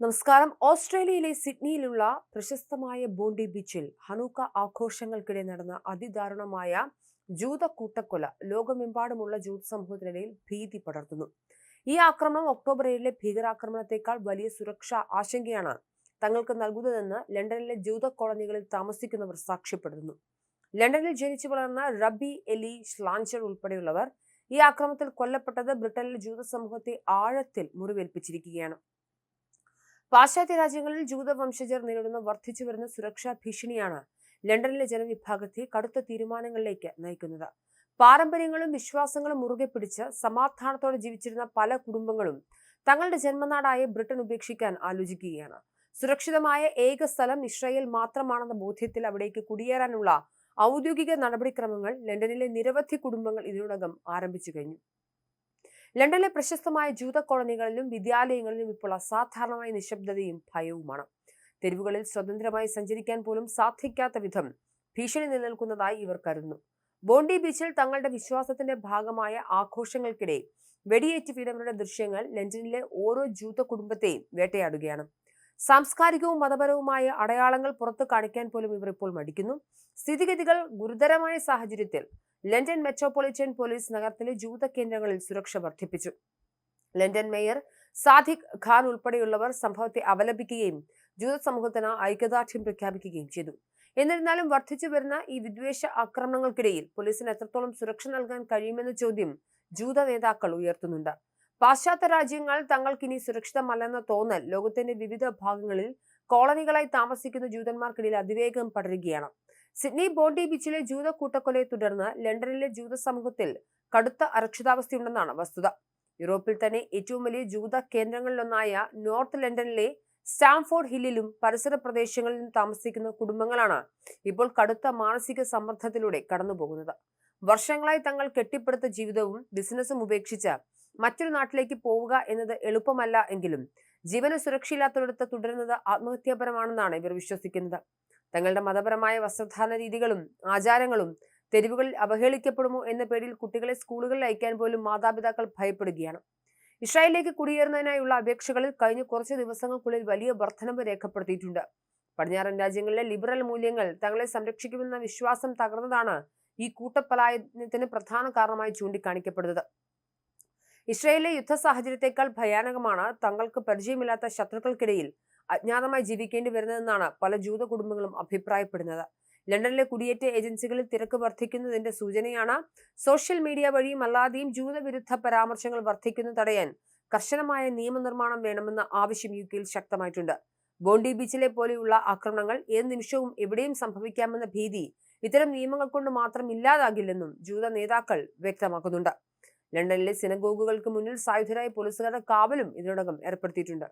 നമസ്കാരം. ഓസ്ട്രേലിയയിലെ സിഡ്നിയിലുള്ള പ്രശസ്തമായ ബോണ്ടി ബീച്ചിൽ ഹനൂക്ക ആഘോഷങ്ങൾക്കിടെ നടന്ന അതിദാരുണമായ ജൂത കൂട്ടക്കൊല ലോകമെമ്പാടുമുള്ള ജൂത സമൂഹത്തിനിടയിൽ ഭീതി പടർത്തുന്നു. ഈ ആക്രമണം ഒക്ടോബർ ഏഴിലെ ഭീകരാക്രമണത്തെക്കാൾ വലിയ സുരക്ഷാ ആശങ്കയാണ് തങ്ങൾക്ക് നൽകുന്നതെന്ന് ലണ്ടനിലെ ജൂത കോളനികളിൽ താമസിക്കുന്നവർ സാക്ഷ്യപ്പെടുന്നു ലണ്ടനിൽ ജനിച്ചു വളർന്ന റബി എലി ഷ്ലാഞ്ചർ ഉൾപ്പെടെയുള്ളവർ ഈ ആക്രമണത്തിൽ കൊല്ലപ്പെട്ടത് ബ്രിട്ടനിലെ ജൂത സമൂഹത്തെ ആഴത്തിൽ മുറിവേൽപ്പിച്ചിരിക്കുകയാണ്. പാശ്ചാത്യ രാജ്യങ്ങളിൽ ജൂത വംശജർ നേരിടുന്ന വർദ്ധിച്ചു വരുന്ന സുരക്ഷാ ഭീഷണിയാണ് ലണ്ടനിലെ ജനവിഭാഗത്തെ കടുത്ത തീരുമാനങ്ങളിലേക്ക് നയിക്കുന്നത്. പാരമ്പര്യങ്ങളും വിശ്വാസങ്ങളും മുറുകെ പിടിച്ച് സമാധാനത്തോടെ ജീവിച്ചിരുന്ന പല കുടുംബങ്ങളും തങ്ങളുടെ ജന്മനാടായ ബ്രിട്ടൻ ഉപേക്ഷിക്കാൻ ആലോചിക്കുകയാണ്. സുരക്ഷിതമായ ഏക സ്ഥലം ഇസ്രായേൽ മാത്രമാണെന്ന ബോധ്യത്തിൽ അവിടേക്ക് കുടിയേറാനുള്ള ഔദ്യോഗിക നടപടിക്രമങ്ങൾ ലണ്ടനിലെ നിരവധി കുടുംബങ്ങൾ ഇതിനോടകം ആരംഭിച്ചു കഴിഞ്ഞു. ലണ്ടനിലെ പ്രശസ്തമായ ജൂത കോളനികളിലും വിദ്യാലയങ്ങളിലും ഇപ്പോൾ അസാധാരണമായ നിശബ്ദതയും ഭയവുമാണ്. തെരുവുകളിൽ സ്വതന്ത്രമായി സഞ്ചരിക്കാൻ പോലും സാധിക്കാത്ത വിധം ഭീഷണി നിലനിൽക്കുന്നതായി ഇവർ കരുതുന്നു. ബോണ്ടി ബീച്ചിൽ തങ്ങളുടെ വിശ്വാസത്തിന്റെ ഭാഗമായ ആഘോഷങ്ങൾക്കിടെ വെടിയേറ്റ് വീണവരുടെ ദൃശ്യങ്ങൾ ലണ്ടനിലെ ഓരോ ജൂത കുടുംബത്തെയും വേട്ടയാടുകയാണ്. സാംസ്കാരികവും മതപരവുമായ അടയാളങ്ങൾ പുറത്തു കാണിക്കാൻ പോലും ഇവർ ഇപ്പോൾ മടിക്കുന്നു. സ്ഥിതിഗതികൾ ഗുരുതരമായ സാഹചര്യത്തിൽ ലണ്ടൻ മെട്രോപൊളിറ്റൻ പോലീസ് നഗരത്തിലെ ജൂത കേന്ദ്രങ്ങളിൽ സുരക്ഷ വർദ്ധിപ്പിച്ചു. ലണ്ടൻ മേയർ സാദിഖ് ഖാൻ ഉൾപ്പെടെയുള്ളവർ സംഭവത്തെ അപലപിക്കുകയും ജൂത സമൂഹത്തിന് ഐക്യദാർഢ്യം പ്രഖ്യാപിക്കുകയും ചെയ്തു. എന്നിരുന്നാലും വർദ്ധിച്ചു വരുന്ന ഈ വിദ്വേഷ ആക്രമണങ്ങൾക്കിടയിൽ പോലീസിന് എത്രത്തോളം സുരക്ഷ നൽകാൻ കഴിയുമെന്ന ചോദ്യം ജൂത നേതാക്കൾ ഉയർത്തുന്നുണ്ട്. പാശ്ചാത്യ രാജ്യങ്ങൾ തങ്ങൾക്കിനി സുരക്ഷിതമല്ലെന്ന തോന്നൽ ലോകത്തിന്റെ വിവിധ ഭാഗങ്ങളിൽ കോളനികളായി താമസിക്കുന്ന ജൂതന്മാർക്കിടയിൽ അതിവേഗം പടരുകയാണ്. സിഡ്നി ബോണ്ടി ബീച്ചിലെ ജൂത കൂട്ടക്കൊലയെ തുടർന്ന് ലണ്ടനിലെ ജൂത സമൂഹത്തിൽ കടുത്ത അരക്ഷിതാവസ്ഥയുണ്ടെന്നാണ് വസ്തുത. യൂറോപ്പിൽ തന്നെ ഏറ്റവും വലിയ ജൂത കേന്ദ്രങ്ങളിലൊന്നായ നോർത്ത് ലണ്ടനിലെ സ്റ്റാംഫോർഡ് ഹില്ലിലും പരിസര പ്രദേശങ്ങളിലും താമസിക്കുന്ന കുടുംബങ്ങളാണ് ഇപ്പോൾ കടുത്ത മാനസിക സമ്മർദ്ദത്തിലൂടെ കടന്നുപോകുന്നത്. വർഷങ്ങളായി തങ്ങൾ കെട്ടിപ്പടുത്ത ജീവിതവും ബിസിനസ്സും ഉപേക്ഷിച്ച് മറ്റൊരു നാട്ടിലേക്ക് പോവുക എന്നത് എളുപ്പമല്ല എങ്കിലും ജീവന സുരക്ഷയില്ലാത്തടത്ത് തുടരുന്നത് ആത്മഹത്യാപരമാണെന്നാണ് ഇവർ വിശ്വസിക്കുന്നത്. തങ്ങളുടെ മതപരമായ വസ്ത്രധാരണ രീതികളും ആചാരങ്ങളും തെരുവുകളിൽ അവഹേളിക്കപ്പെടുമോ എന്ന പേരിൽ കുട്ടികളെ സ്കൂളുകളിൽ അയക്കാൻ പോലും മാതാപിതാക്കൾ ഭയപ്പെടുകയാണ്. ഇസ്രായേലിലേക്ക് കുടിയേറുന്നതിനായുള്ള അപേക്ഷകളിൽ കഴിഞ്ഞ കുറച്ച് ദിവസങ്ങൾക്കുള്ളിൽ വലിയ വർധനവ് രേഖപ്പെടുത്തിയിട്ടുണ്ട്. പടിഞ്ഞാറൻ രാജ്യങ്ങളിലെ ലിബറൽ മൂല്യങ്ങൾ തങ്ങളെ സംരക്ഷിക്കുമെന്ന വിശ്വാസം തകർന്നതാണ് ഈ കൂട്ടപ്പലായത്തിന് പ്രധാന കാരണമായി ചൂണ്ടിക്കാണിക്കപ്പെടുന്നത്. ഇസ്രയേലിലെ യുദ്ധ സാഹചര്യത്തെക്കാൾ ഭയാനകമാണ് തങ്ങൾക്ക് പരിചയമില്ലാത്ത ശത്രുക്കൾക്കിടയിൽ അജ്ഞാതമായി ജീവിക്കേണ്ടി വരുന്നതെന്നാണ് പല ജൂത കുടുംബങ്ങളും അഭിപ്രായപ്പെടുന്നത്. ലണ്ടനിലെ കുടിയേറ്റ ഏജൻസികളിൽ തിരക്ക് വർദ്ധിക്കുന്നതിന്റെ സൂചനയാണ് സോഷ്യൽ മീഡിയ വഴിയും അല്ലാതെയും ജൂതവിരുദ്ധ പരാമർശങ്ങൾ വർദ്ധിക്കുന്നത് തടയാൻ കർശനമായ നിയമനിർമ്മാണം വേണമെന്ന ആവശ്യം യു കെയിൽ ശക്തമായിട്ടുണ്ട്. ബോണ്ടി ബീച്ചിലെ പോലെയുള്ള ആക്രമണങ്ങൾ ഏത് നിമിഷവും എവിടെയും സംഭവിക്കാമെന്ന ഭീതി ഇത്തരം നിയമങ്ങൾ കൊണ്ട് മാത്രം ഇല്ലാതാകില്ലെന്നും ജൂത നേതാക്കൾ വ്യക്തമാക്കുന്നുണ്ട്. ലണ്ടനിലെ സിനഗോഗുകൾക്ക് മുന്നിൽ സായുധരായ പോലീസുകാരുടെ കാവലും ഇതിനോടകം ഏർപ്പെടുത്തിയിട്ടുണ്ട്.